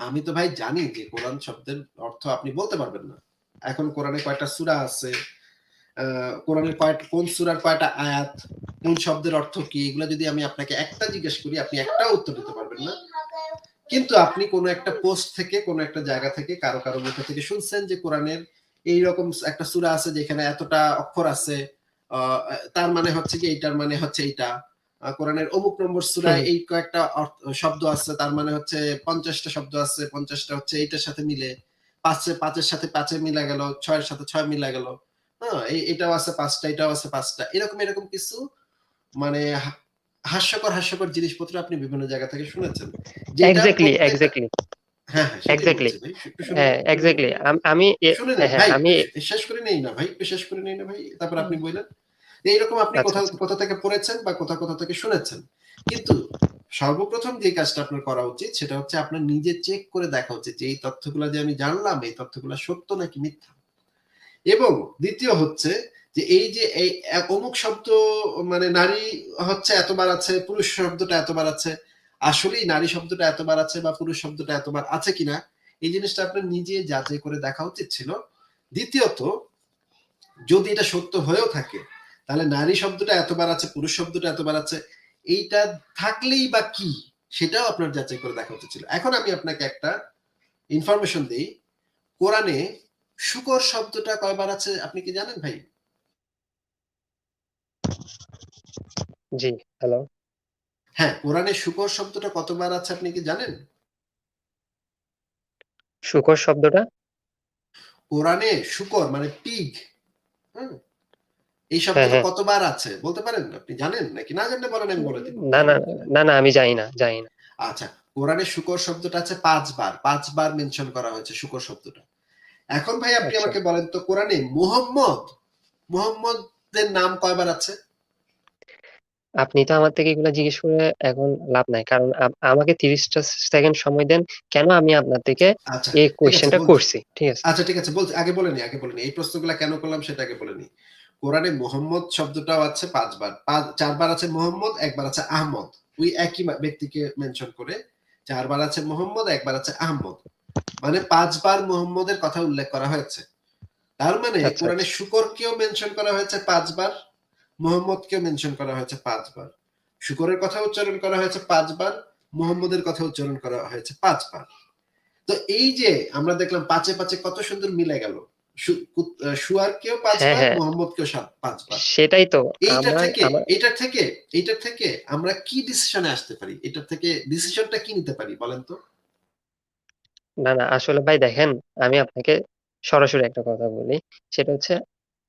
আমি তো ভাই জানি যে কোরআন শব্দের অর্থ আপনি বলতে পারবেন না। এখন কোরআনে কয়টা সূরা আছে? কোরআনের কয়টা কোন সূরার কয়টা আয়াত? কোন শব্দের অর্থ কি? এগুলো যদি আমি আপনাকে একটা জিজ্ঞেস করি, আপনি একটা উত্তর দিতে পারবেন না। কিন্তু আপনি কোনো একটা পোস্ট থেকে, কোনো একটা জায়গা থেকে কারও কারও মুখে থেকে শুনছেন যে কোরআনের এইরকম একটা সূরা আছে যেখানে এতটা অক্ষর আছে তার মানে হচ্ছে কি, এইটার মানে হচ্ছে এইটা। কোরআনের অমুক নম্বর সূরায়। এই কয়েকটা শব্দ আছে তার মানে হচ্ছে পঞ্চাশটা শব্দ আছে পঞ্চাশটা হচ্ছে এইটার সাথে মিলে পাঁচে পাঁচের সাথে পাঁচে মিলা গেল ছয়ের সাথে ছয় মিলা গেল। হ্যাঁ এটাও আছে পাঁচটা এটাও আছে পাঁচটা। এরকম এরকম কিছু মানে হাস্যকর হাস্যকর জিনিসপত্র আপনি বিভিন্ন জায়গা থেকে শুনেছেন। এক্স্যাক্টলি এক্স্যাক্টলি হ্যাঁ এক্স্যাক্টলি আমি হ্যাঁ, আমি শেষ করে নেই না ভাই শেষ করে নেই না ভাই তারপর আপনি বললেন। এইরকম আপনি আচ্ছা, কোথাও আচ্ছা। কোথা থেকে পড়েছেন বা কোথা কোথা থেকে শুনেছেন। কিন্তু সর্বপ্রথম যে কাজটা আপনার করা উচিত সেটা হচ্ছে আপনার নিজে চেক করে দেখা উচিত যে এই তথ্যগুলো যে আমি জানলাম এই তথ্যগুলো সত্য নাকি মিথ্যা? এবং দ্বিতীয় হচ্ছে যে এই যে এই অমুক শব্দ মানে নারী হচ্ছে এতবার আছে পুরুষ শব্দটা এতবার আছে আসলেই নারী শব্দটা এতবার আছে বা পুরুষ শব্দটা এতবার আছে কিনা এই জিনিসটা আপনার নিজে যাচাই করে দেখা উচিত ছিল। দ্বিতীয়ত যদি এটা সত্য হয়েও থাকে তাহলে নারী শব্দটা এতবার আছে পুরুষ শব্দটা এতবার আছে এইটা থাকলেই বা কি সেটাও আপনার যাচাই করে দেখা উচিত ছিল। এখন আমি আপনাকে একটা ইনফরমেশন দিই। কোরআনে শুকর শব্দটা কয়বার আছে আপনি কি জানেন ভাই? জি হ্যালো হ্যাঁ কোরআনে শুকর শব্দটা কতবার আছে আপনি কি জানেন? শুকর শব্দটা? কোরআনে শুকর মানে পিগ হ্যাঁ এই হ্যাঁ, শব্দটা হ্যাঁ। কতবার আছে? বলতে পারেন? আপনি জানেন? নাকি না জানলে বলেন আমি বলে দিব। না না না না আমি জানি না জানি না। আচ্ছা কোরআনে শুকর শব্দটা আছে পাঁচবার। পাঁচবার মেনশন করা হয়েছে শুকর শব্দটা। এখন ভাই আপনি আচ্ছা। আমাকে বলেন তো কোরআনে মোহাম্মদ মোহাম্মদের নাম কয়বার আছে? আপনি তো আমার থেকে এগুলো জিজ্ঞেস করে এখন লাভ নাই। কারণ আমাকে তিরিশটা সেকেন্ড সময় দেন কেন আমি আপনার থেকে আচ্ছা এই কোয়েশ্চেনটা করছি? ঠিক আছে। আচ্ছা ঠিক আছে বলছি আগে বলে নি আগে বলে নি। এই প্রশ্নগুলো কেন করলাম সেটা আগে বলে নি। কোরআনে মোহাম্মদ শব্দটাও আছে পাঁচবার। পাঁচ চারবার আছে মোহাম্মদ একবার আছে আহমদ। ওই একই ব্যক্তিকে মেনশন করে চারবার আছে মোহাম্মদ একবার আছে আহমদ। মানে পাঁচবার মোহাম্মদের কথা উল্লেখ করা হয়েছে। তার মানে আচ্ছা, কোরআনে শুকরকেও মেনশন করা হয়েছে পাঁচবার মোহাম্মদকেও মেনশন করা হয়েছে পাঁচবার। শুকরের কথা উচ্চারণ করা হয়েছে পাঁচবার মোহাম্মদের কথা উচ্চারণ করা হয়েছে পাঁচবার। তো এই যে আমরা দেখলাম পাঁচে পাঁচে কত সুন্দর মিলে গেল। শুয়ারকেও পাঁচবার হ্যাঁ। মোহাম্মদকেও পাঁচবার। সেটাই তো আমার থেকে এইটার থেকে এইটার থেকে আমরা কি ডিসিশনে আসতে পারি? এটার থেকে ডিসিশনটা কি নিতে পারি বলেন তো? না না আসলে ভাই দেখেন আমি আপনাকে সরাসরি একটা কথা বলি। সেটা হচ্ছে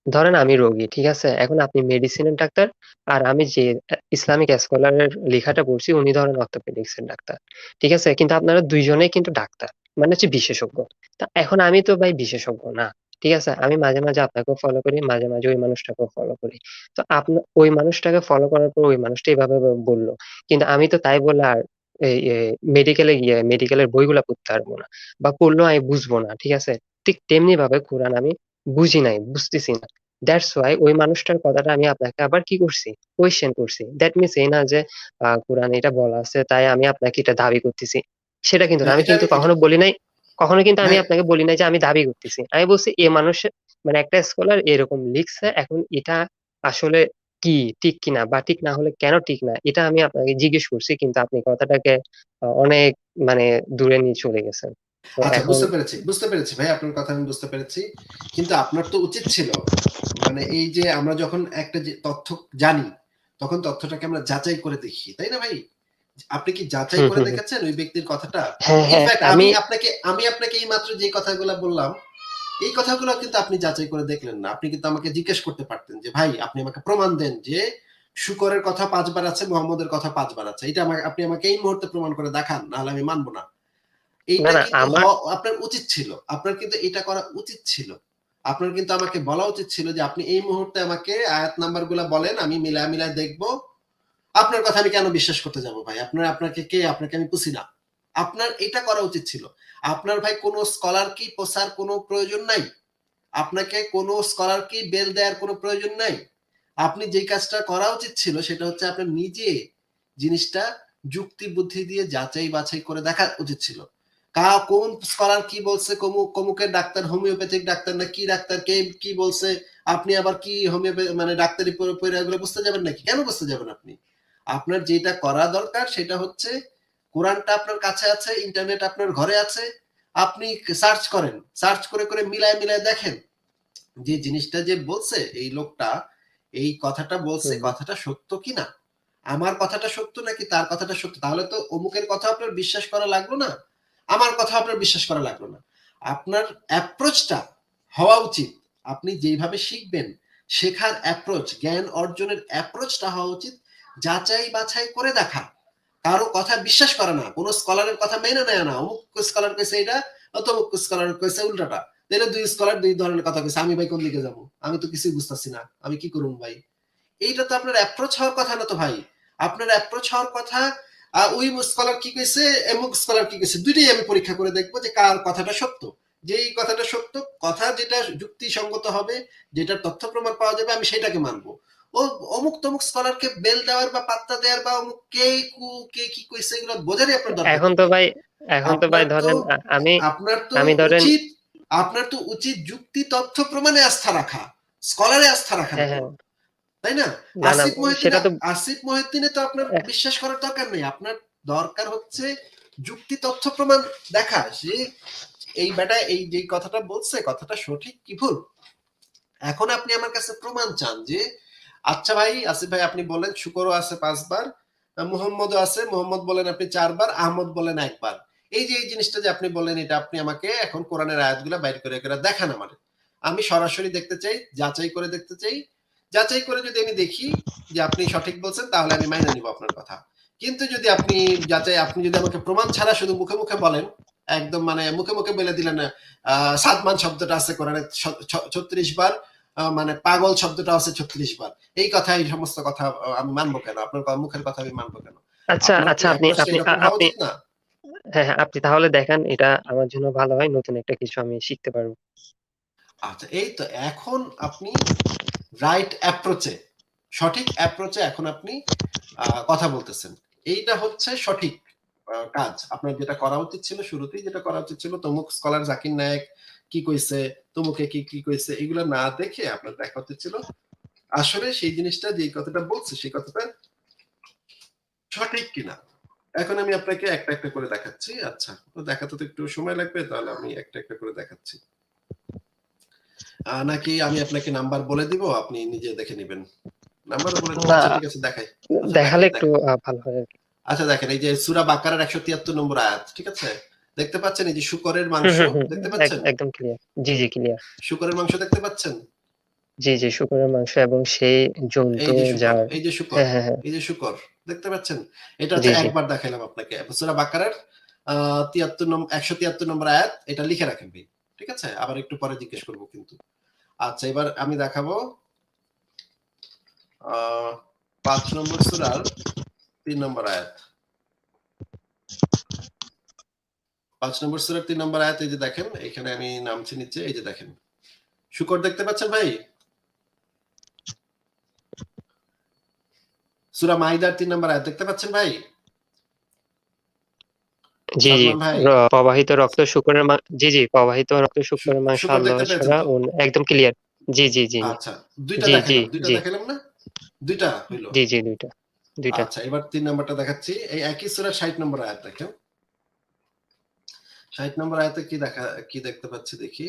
ধরেন আমি রোগী ঠিক আছে? এখন আপনি মেডিসিনের ডাক্তার আর আমি যে ইসলামিক স্কলারের লেখাটা পড়ছি উনি ধরেন অর্থোপেডিক্স এর ডাক্তার ঠিক আছে? কিন্তু আপনারা দুইজনেই কিন্তু ডাক্তার মানে হচ্ছে বিশেষজ্ঞ। তা এখন আমি তো ভাই বিশেষজ্ঞ না। ঠিক আছে? আমি মাঝে মাঝে আপনাকেও ফলো করি মাঝে মাঝে ওই মানুষটাকেও ফলো করি। তো আপনার ওই মানুষটাকে ফলো করার পর ওই মানুষটা এইভাবে বলল। কিন্তু আমি তো তাই বলে আর মেডিকেলে গিয়ে মেডিকেলের বইগুলা পড়তে পারব না বা পড়লেও আমি বুঝব না ঠিক আছে? ঠিক তেমনি ভাবে কোরআন আমি বুঝি নাই বুঝতেছি না। দ্যাটস ওয়াই ওই মানুষটার কথাটা আমি আপনাকে আবার কি করছি? কোয়েশ্চেন করছি। দ্যাট মিনস এই না যে কোরআন এটা বলা আছে তাই আমি আপনাকে এটা দাবি করতেছি। সেটা কিন্তু আমি কিন্তু কখনো বলি নাই। কখনো কিন্তু আমি আপনাকে বলি নাই যে আমি দাবি করতেছি। আমি বলছি এ মানুষ মানে একটা স্কলার এরকম লিখছে এখন এটা আসলে কি ঠিক কিনা বা ঠিক না হলে কেন ঠিক না এটা আমি আপনাকে জিজ্ঞেস করছি কিন্তু আপনি কথাটাকে অনেক মানে দূরে নিয়ে চলে গেছেন। আচ্ছা বুঝতে পেরেছি বুঝতে পেরেছি ভাই আপনার কথা আমি বুঝতে পেরেছি। কিন্তু আপনার তো উচিত ছিল মানে এই যে আমরা যখন একটা যে তথ্য জানি তখন তথ্যটাকে আমরা যাচাই করে দেখি তাই না ভাই? আপনি কি যাচাই করে। দেখেছেন ওই ব্যক্তির কথাটা? হ্যাঁ হ্যাঁ আমি আপনাকে আমি আপনাকে এই মাত্র যে কথাগুলো বললাম এই কথাগুলো কিন্তু আপনি যাচাই করে দেখলেন না। আপনি কিন্তু আমাকে জিজ্ঞেস করতে পারতেন যে ভাই আপনি আমাকে প্রমাণ দেন যে শুকরের কথা পাঁচবার আছে মোহাম্মদের কথা পাঁচবার আছে। এটা আমাকে আপনি আমাকে এই মুহূর্তে প্রমাণ করে দেখান নাহলে আমি মানবো না। এইটা না, না, আপনার উচিত ছিল। আপনার কিন্তু এটা করা উচিত ছিল। আপনার কিন্তু আমাকে বলা উচিত ছিল যে আপনি এই মুহূর্তে আমাকে আয়াত নাম্বারগুলা বলেন আমি মিলা মিলা দেখব। আপনার কথা আমি কেন বিশ্বাস করতে যাব ভাই? আপনার, আপনাকে কে? আপনাকে আমি পুষি না। আপনার এটা করা উচিত ছিল। আপনার ভাই কোনো স্কলার কি পোষার কোনো প্রয়োজন নাই? আপনাকে কোনো স্কলার কি বেল দেওয়ার কোনো প্রয়োজন নাই? আপনি যে কাজটা করা উচিত ছিল সেটা হচ্ছে আপনার নিজে জিনিসটা যুক্তি বুদ্ধি দিয়ে যাচাই বাছাই করে দেখা উচিত ছিল। কা, কোন স্কলার কি বলছে? কমুক কমুকের ডাক্তার হোমিওপ্যাথিক ডাক্তার না কি ডাক্তার, কে কি বলছে? আপনি আবার কি হোমিওপ্যাথি মানে ডাক্তারি পড়ে বুঝতে যাবেন নাকি? কেন বুঝতে যাবেন আপনি? আপনার যেটা করা দরকার সেটা হচ্ছে কোরআনটা আপনার কাছে আছে ইন্টারনেট আপনার ঘরে আছে আপনি সার্চ করেন। সার্চ করে করে মিলায় মিলায় দেখেন। যে জিনিসটা যে বলছে এই লোকটা এই কথাটা বলছে কথাটা সত্য কিনা আমার কথাটা সত্য নাকি তার কথাটা সত্য? তাহলে তো অমুকের কথা আপনার বিশ্বাস করা লাগল না। আমার কথা আপনার বিশ্বাস করা লাগল না। আপনার অ্যাপ্রোচটা হওয়া উচিত। আপনি যেভাবে শিখবেন শেখার অ্যাপ্রোচ জ্ঞান অর্জনের অ্যাপ্রোচটা হওয়া উচিত। যাচাই বাছাই করে দেখা। কারও কথা বিশ্বাস করে না, কোনো স্কলারের কথা মেনে নেয় না, অমুক স্কলার কইছে এটা অতমুক স্কলার কইছে উল্টাটা। তাহলে দুই স্কলার দুই ধরনের কথা কইছে, আমি ভাই কোন দিকে যাব? আমি তো কিছুই বুঝতেছি না, আমি কি করুম ভাই? এইটা তো আপনার অ্যাপ্রোচ হওয়ার কথা না তো ভাই। আপনার অ্যাপ্রোচ হওয়ার কথা ওই স্কলার কি কইছে এমুক স্কলার কি কইছে, দুইটাই আমি পরীক্ষা করে দেখব যে কার কথাটা সত্য। যে এই কথাটা সত্য, কথা যেটা যুক্তিসঙ্গত হবে যেটা তথ্য প্রমাণ পাওয়া যাবে, আমি সেটাকে মানবো। ও অমুক তমুক স্কলারকে বেল দেওয়ার বা পাত্তা দেওয়ার বা অমুক কে কু কে কি কইছে এগুলো বোঝারই আপনার দরকার। এখন তো ভাই এখন তো ভাই ধরেন আমি আপনার তো আমি ধরেন- আপনার তো উচিত যুক্তি তথ্য প্রমাণে আস্থা রাখা স্কলারে আস্থা রাখা। হ্যাঁ হ্যাঁ। তাই না? আসিফ মহিউদ্দিন তো আসিফ মহিউদ্দিনে তো আপনার হ্যাঁ। বিশ্বাস করার দরকার নেই। আপনার দরকার হচ্ছে যুক্তি তথ্য প্রমাণ দেখা। যে এই বেটা এই যে কথাটা বলছে কথাটা সঠিক কি ভুল? এখন আপনি আমার কাছে প্রমাণ চান যে আচ্ছা ভাই, আসিফ ভাই, আপনি বলেন, শুকরও আছে পাঁচবার, মোহাম্মদও আছে, মোহাম্মদ বলেন আপনি চারবার, আহমদ বলেন একবার। এই যে, এই জিনিসটা যে আপনি বলেন, এটা আপনি আমাকে এখন কোরআনের আয়াতগুলো বাইর করে করে দেখান আমার। আমি সরাসরি দেখতে চাই, যাচাই করে দেখতে চাই। যাচাই করে যদি আমি দেখি যে আপনি সঠিক বলছেন, তাহলে আমি মাইনে নিব আপনার কথা। কিন্তু যদি আপনি যাচাই, আপনি যদি আমাকে প্রমাণ ছাড়া শুধু মুখে মুখে বলেন, একদম মানে মুখে মুখে বলে দিলেন, আহ, সাদমান শব্দটা আছে কোরআনে ছত্রিশ বার মানে পাগল শব্দটা আছে ছত্রিশ বার। এই কথা এই সমস্ত কথা আমি মানবো কেন? আপনার মুখের কথা আমি মানবো কেন? আচ্ছা আচ্ছা আপনি আপনি আপনি হ্যাঁ হ্যাঁ আপনি তাহলে দেখেন এটা আমার জন্য ভালো হয় নতুন একটা কিছু আমি শিখতে পারব। আচ্ছা এই তো এখন আপনি রাইট অ্যাপ্রোচে সঠিক অ্যাপ্রোচে এখন আপনি কথা বলতেছেন। এইটা হচ্ছে সঠিক কাজ। আপনার যেটা করা উচিত ছিল শুরুতেই যেটা করা উচিত ছিল তমুক স্কলার জাকির নায়ক কি কইছে তমুকে কি কি কইছে এগুলো না দেখে আপনার দেখা উচিত ছিল। আসলে সেই জিনিসটা যে কথাটা বলছে সেই কথাটা সঠিক কিনা। এখন আমি আপনাকে একটা একটা করে দেখাচ্ছি। আচ্ছা তো দেখাতে তো একটু সময় লাগবে তাহলে আমি একটা একটা করে দেখাচ্ছি। নাকি আমি আপনাকে নাম্বার বলে দিব? আপনি নিজে দেখে নেবেন। নাম্বার বলে আচ্ছা, ঠিক আছে দেখাই। দেখালে একটু ভালো হয় আচ্ছা দেখেন এই যে সুরা বাকারার একশো তিয়াত্তর নম্বর আয়াত ঠিক আছে? দেখতে পাচ্ছেন এই যে শুকরের মাংস? দেখতে পাচ্ছেন? একদম ক্লিয়ার জি জি ক্লিয়ার শুকরের মাংস দেখতে পাচ্ছেন? জি জি শুকরের মাংস এবং সেই জন্তু যে এই যে শুকর হ্যাঁ হ্যাঁ হ্যাঁ। এই যে শুকর দেখতে পাচ্ছেন? এটা হচ্ছে। একবার দেখাইলাম আপনাকে। সুরা বাকারার আহ তিয়াত্তর নম্বর একশো তিয়াত্তর নম্বর আয়াত এটা লিখে রাখেন ভাই ঠিক আছে? আবার একটু পরে জিজ্ঞেস করব কিন্তু। আচ্ছা এবার আমি দেখাবো আহ পাঁচ নম্বর সুরার তিন নম্বর আয়াত। পাঁচ নম্বর সুরার তিন নম্বর আয়াত এই যে দেখেন এখানে আমি নামছি নিচে এই যে দেখেন। শুকর দেখতে পাচ্ছেন ভাই? সুরা মাইদার তিন নম্বর আয়াত দেখতে পাচ্ছেন ভাই? জি জি প্রবাহিত রক্ত শুকরের জি জি প্রবাহিত রক্ত শুকরের মাংস একদম ক্লিয়ার জি জি জি। আচ্ছা দুইটা জি, জি, দুইটা দেখালাম না? দুইটা হইল। জি জি দুইটা দুইটা। আচ্ছা এবার তিন নম্বরটা দেখাচ্ছি। এই একই সুরা ষাট নম্বর আয়াত দেখেন। ষাট নম্বর আয়াতে কি দেখা কি দেখতে পাচ্ছি দেখি?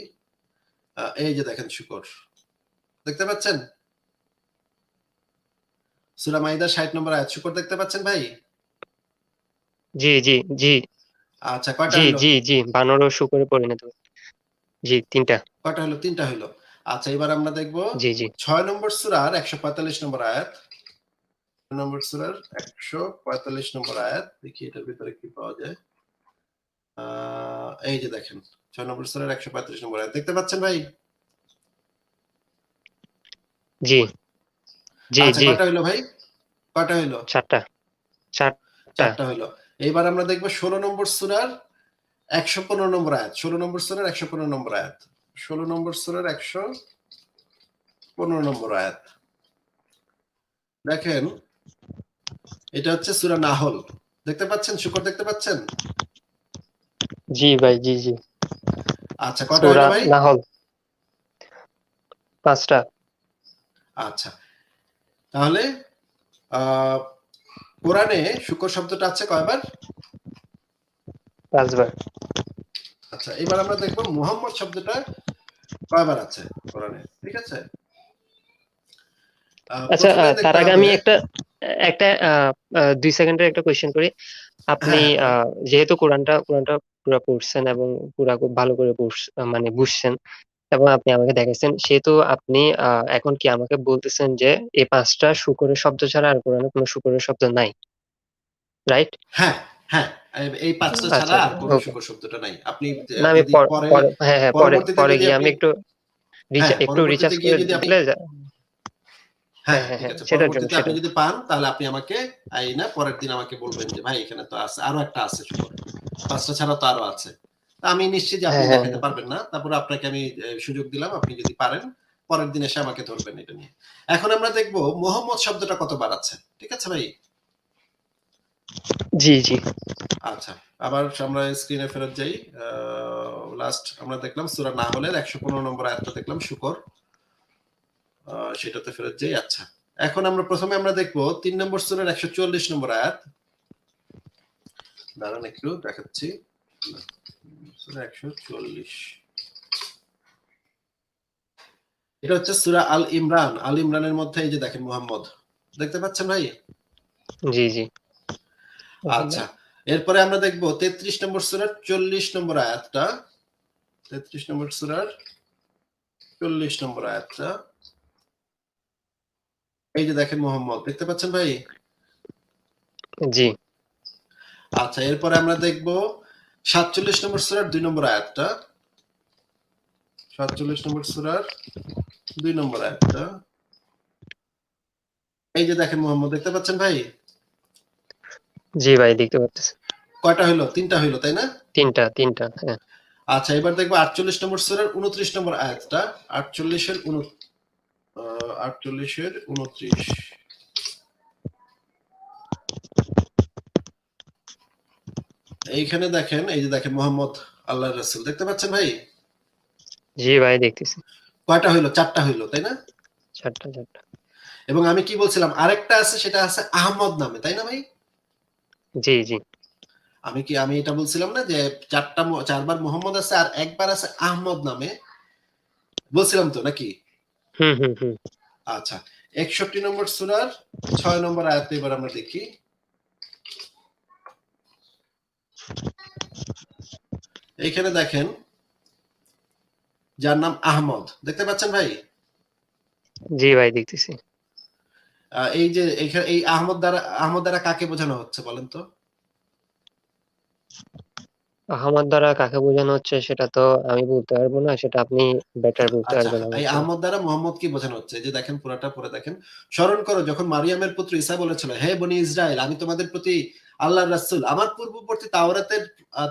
এই যে দেখেন শুকর। দেখতে পাচ্ছেন? সুরা মাইদা ষাট নম্বর আয়াত শুকর দেখতে পাচ্ছেন ভাই? জি জি জি। আচ্ছা কয়টা জি জি জি বানর ও শুকরে পরিণত। জি তিনটা। কয়টা হলো? তিনটা হলো। আচ্ছা এবার আমরা দেখব জি জি। ছয় নম্বর সুরার একশো পঁয়তাল্লিশ নম্বর আয়াত। ছয় নম্বর সুরার একশো পঁয়তাল্লিশ নম্বর আয়াত। দেখি এটার ভিতরে কি পাওয়া যায়। এই যে দেখেন ছয় নম্বর সুরার একশো পঁয়তাল্লিশ নম্বর। আয়াত দেখতে পাচ্ছেন ভাই? জি। জি আচ্ছা জি। কয়টা হইল ভাই? কয়টা হইল? চারটা। চারটা। হইল। এইবার আমরা দেখব ষোলো নম্বর সুরার একশো পনেরো নম্বর আয়াত। ষোলো নম্বর সুরার একশো পনেরো নম্বর আয়াত। ষোলো নম্বর সুরার একশো পনেরো নম্বর আয়াত। দেখেন এটা হচ্ছে সুরা নাহল। দেখতে পাচ্ছেন? শুকর দেখতে পাচ্ছেন? জি ভাই জি জি। আচ্ছা সূরা হলো ভাই নাহল পাঁচটা। আচ্ছা। তাহলে কোরআনে শুকর শব্দটা আছে কয়বার? পাঁচবার। আচ্ছা এবার আমরা দেখব মুহাম্মদ শব্দটা কয়বার আছে কোরআনে ঠিক আছে? আচ্ছা তার আগে আমি একটা একটা দুই সেকেন্ডের একটা কোয়েশ্চেন করি। আপনি হ্যাঁ, যেহেতু কোরআনটা কোরআনটা পুরো পড়ছেন এবং পুরা খুব ভালো করে মানে বুঝছেন এবং আপনি আমাকে দেখাচ্ছেন সেহেতু আপনি এখন কি আমাকে বলতেছেন যে এই পাঁচটা শুকরের শব্দ ছাড়া আর কোরআনে কোনো শুকরের শব্দ নাই? রাইট হ্যাঁ হ্যাঁ এই- পাঁচটা আচ্ছা, ছাড়া আর কোনো শুকর শব্দটা নাই। আপনি না আমি পরে হ্যাঁ হ্যাঁ পরে পরে গিয়ে আমি একটু হ্যাঁ, একটু রিচার্জ করে দিলে হ্যাঁ হ্যাঁ, হ্যাঁ, আছে। সেটার জন্য, আপনি যদি পান তাহলে আপনি আমাকে এই পরের দিন আমাকে বলবেন যে ভাই এখানে তো আছে আরও একটা আছে পাঁচটা ছাড়া তো আরও আছে। আমি নিশ্চিত যে আপনি দেখাতে পারবেন না। তারপরে আপনাকে আমি সুযোগ দিলাম আপনি যদি পারেন পরের দিন এসে আমাকে ধরবেন এটা নিয়ে। এখন আমরা দেখব মোহাম্মদ শব্দটা কতবার আছে। ঠিক আছে ভাই? জি জি। আচ্ছা আবার আমরা স্ক্রিনে ফেরত যাই। লাস্ট আমরা দেখলাম সূরা নাহলের 115 নম্বর আয়াতটা দেখলাম শুকর। সেটাতে ফেরত যাই আচ্ছা এখন আমরা প্রথমে আমরা দেখব তিন নম্বর সূরার 144 নম্বর আয়াত। দাঁড়ান একটু দেখাচ্ছি। সূরা 144 এটা হচ্ছে সূরা আল ইমরান। আল ইমরানের মধ্যে এই যে দেখেন মুহাম্মদ। দেখতে পাচ্ছেন ভাই? জি জি। আচ্ছা এরপরে আমরা দেখব তেত্রিশ নম্বর সুরার চল্লিশ নম্বর আয়াতটা। তেত্রিশ নম্বর সুরার চল্লিশ নম্বর আয়াতটা। এই যে দেখেন মোহাম্মদ দেখতে পাচ্ছেন ভাই? জি। আচ্ছা এরপরে আমরা দেখব সাতচল্লিশ নম্বর সুরার দুই নম্বর আয়াতটা। সাতচল্লিশ নম্বর সুরার দুই নম্বর আয়াতটা। এই যে দেখেন মোহাম্মদ দেখতে পাচ্ছেন ভাই? জি ভাই দেখতে পাচ্ছি। কয়টা হইল? তিনটা হইল তাই না? তিনটা তিনটা হ্যাঁ। আচ্ছা এবার দেখব আটচল্লিশ নম্বর সুরের উনত্রিশ নম্বর আয়াতটা। আটচল্লিশের উন আটচল্লিশের উনত্রিশ। এইখানে দেখেন এই যে দেখেন মোহাম্মদ আল্লাহ রসুল। দেখতে পাচ্ছেন ভাই? জি ভাই দেখতেছি। কয়টা হইল? চারটা হইল তাই না? চারটা চারটা। এবং আমি কি বলছিলাম আরেকটা আছে সেটা আছে আহমদ নামে তাই না ভাই? জি জি। আমি কি আমি এটা বলছিলাম না যে চারটা চারবার মোহাম্মদ আছে আর একবার আছে আহমদ নামে? বলছিলাম তো নাকি? হুম হুম হুম। আচ্ছা একষট্টি নম্বর সুরার ছয় নম্বর আয়াত এবার আমরা দেখি। এইখানে দেখেন যার নাম আহমদ। দেখতে পাচ্ছেন ভাই? জি ভাই দেখতেছি। আহ, এই যে এইখানে এই আহমদ দ্বারা আহমদ দ্বারা কাকে বোঝানো হচ্ছে বলেন তো? আহমদ দ্বারা কাকে বোঝানো হচ্ছে সেটা তো আমি বলতে পারব না সেটা আপনি বেটার বলতে আচ্ছা পারবেন এই আহমদ দ্বারা মোহাম্মদ কি বোঝানো হচ্ছে? যে দেখেন পুরাটা পরে দেখেন। স্মরণ করো যখন মারিয়ামের পুত্র ঈসা বলেছিল হে বনি ইসরায়েল আমি তোমাদের প্রতি আল্লাহর রাসূল আমার পূর্ববর্তী তাওরাতের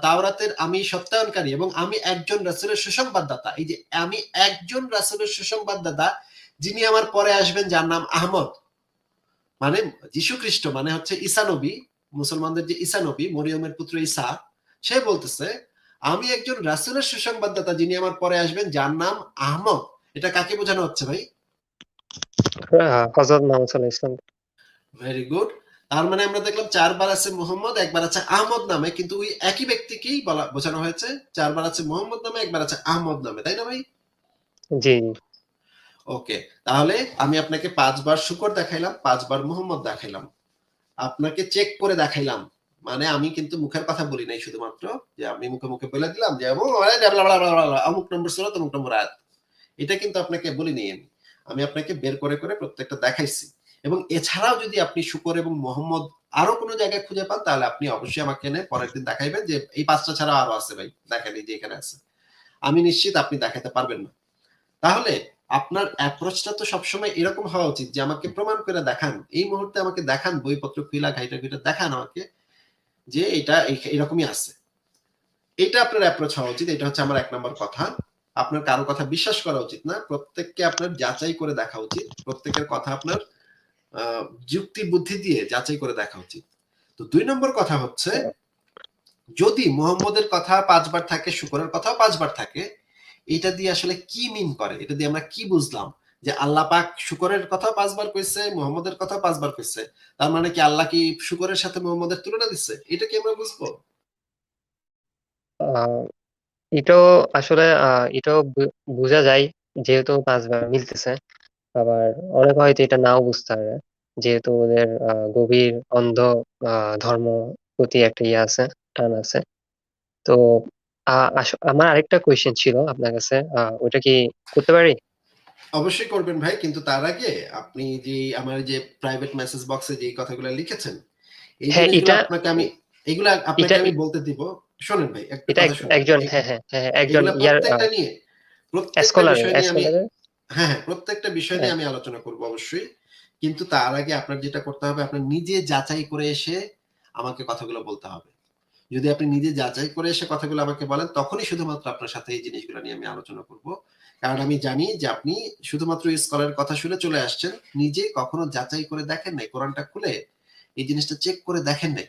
তাওরাতের আমি সত্যায়নকারী এবং আমি একজন রাসূলের সুসংবাদদাতা। এই যে আমি একজন রাসূলের সুসংবাদদাতা যিনি আমার পরে আসবেন যার নাম আহমদ। মানে যীশু খ্রিস্ট মানে হচ্ছে ঈসা নবী মুসলমানদের যে ঈসা নবী মরিয়মের পুত্র ঈসা সে বলতেছে আমি একজন রাসূলের সুসংবাদদাতা যিনি আমার পরে আসবেন যার নাম আহমদ। এটা কাকে বোঝানো হচ্ছে ভাই? হজরত মোহাম্মদ সাল্লাহ ইসলাম ভেরি গুড তার মানে আমরা দেখলাম চারবার আছে মোহাম্মদ একবার আছে আহমদ নামে কিন্তু ওই একই ব্যক্তিকেই বলা বোঝানো হয়েছে চারবার আছে মোহাম্মদ নামে একবার আছে আহমদ নামে তাই না ভাই? জি। ওকে তাহলে আমি আপনাকে পাঁচবার শুকর দেখাইলাম পাঁচবার মোহাম্মদ দেখাইলাম। আপনাকে চেক করে দেখাইলাম। মানে আমি কিন্তু মুখের কথা বলি নাই শুধুমাত্র যে আমি মুখে মুখে বলে দিলাম যে অমুক নম্বর সুরত অমুক নম্বর আয়াত এটা কিন্তু আপনাকে বলি নেই আমি। আমি আপনাকে বের করে করে প্রত্যেকটা দেখাইছি। এবং এছাড়াও যদি আপনি শুকর এবং মোহাম্মদ আরও কোনো জায়গায় খুঁজে পান, তাহলে আপনি অবশ্যই আমাকে এনে পরের দিন দেখাইবেন যে এই পাঁচটা ছাড়া আরও আছে ভাই। দেখেন এই যে এখানে আছে। আমি নিশ্চিত আপনি দেখাতে পারবেন না। তাহলে আপনার অ্যাপ্রোচটা তো সবসময় এরকম হওয়া উচিত যে আমাকে প্রমাণ করে দেখান। এই মুহূর্তে আমাকে দেখান, বইপত্র খুইলা ঘাইটা ঘুইটা দেখান আমাকে। যে এটা এরকমই আছে। এটা আপনার অ্যাপ্রোচ হওয়া উচিত, এটা হচ্ছে আমার এক নম্বর কথা। আপনার কারও কথা বিশ্বাস করা উচিত না, প্রত্যেককে আপনার যাচাই করে দেখা উচিত, প্রত্যেকের কথা আপনার যুক্তি বুদ্ধি দিয়ে যাচাই করে দেখা উচিত। তো দুই নম্বর কথা হচ্ছে, যদি মোহাম্মদের কথা পাঁচবার থাকে, শুকরের কথাও পাঁচবার থাকে, এটা দিয়ে আসলে কি মিন করে? এটা দিয়ে আমরা কি বুঝলাম? যে আল্লাহ পাক শুকরের কথা পাঁচবার কইছে, মুহাম্মদের কথা পাঁচবার কইছে। তার মানে কি আল্লাহ কি শুকরের সাথে মুহাম্মদের তুলনা দিচ্ছে এটা কি আমরা বুঝব? এটাও আসলে এটাও বোঝা যায় যেহেতু পাঁচবার মিলতেছে। আবার অনেক হয়তো এটা নাও বুঝতে পারে, যেহেতু ওদের গভীর অন্ধ ধর্ম প্রতি একটা ইয়ে আছে, টান আছে। তো আমার আরেকটা কোয়েশ্চেন ছিল আপনার কাছে ওইটা কি করতে পারি? অবশ্যই করবেন ভাই কিন্তু তার আগে আপনি যে আমার যে প্রাইভেট মেসেজ বক্সে যে কথাগুলো লিখেছেন হ্যাঁ, আপনাকে আমি এগুলা আপনাকে আমি বলতে দিব। শোনেন ভাই এটা। একজন হ্যাঁ হ্যাঁ হ্যাঁ হ্যাঁ, একজন ইয়ার নিয়ে প্রত্যেকটা বিষয় নিয়ে আমি হ্যাঁ প্রত্যেকটা বিষয় নিয়ে আমি আলোচনা করব অবশ্যই। কিন্তু তার আগে আপনার যেটা করতে হবে আপনার নিজে যাচাই করে এসে আমাকে কথাগুলো বলতে হবে। যদি আপনি নিজে যাচাই করে এসে কথাগুলো আমাকে বলেন, তখনই শুধুমাত্র আপনার সাথে এই জিনিসগুলো নিয়ে আমি আলোচনা করব। কারণ আমি জানি যে আপনি শুধুমাত্র স্কলারের কথা শুনে চলে আসছেন, নিজে কখনো যাচাই করে দেখেন নাই, কোরআনটা খুলে এই জিনিসটা চেক করে দেখেন নাই।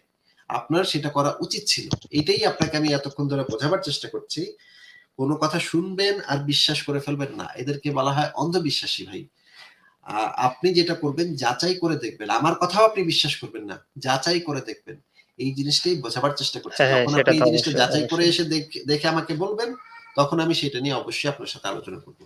আপনার সেটা করা উচিত ছিল। এটাই আপনাকে আমি এতক্ষণ ধরে বোঝাবার চেষ্টা করছি। কোনো কথা শুনবেন আর বিশ্বাস করে ফেলবেন না। এদেরকে বলা হয় অন্ধবিশ্বাসী ভাই। আপনি যেটা করবেন, যাচাই করে দেখবেন। আমার কথাও আপনি বিশ্বাস করবেন না। যাচাই করে দেখবেন। এই জিনিসটাই বোঝাবার চেষ্টা করছি। হ্যাঁ, হ্যাঁ, যখন আপনি এই জিনিসটা যাচাই করে এসে দেখ- দেখে আমাকে বলবেন তখন আমি সেটা নিয়ে অবশ্যই আপনার সাথে আলোচনা করব।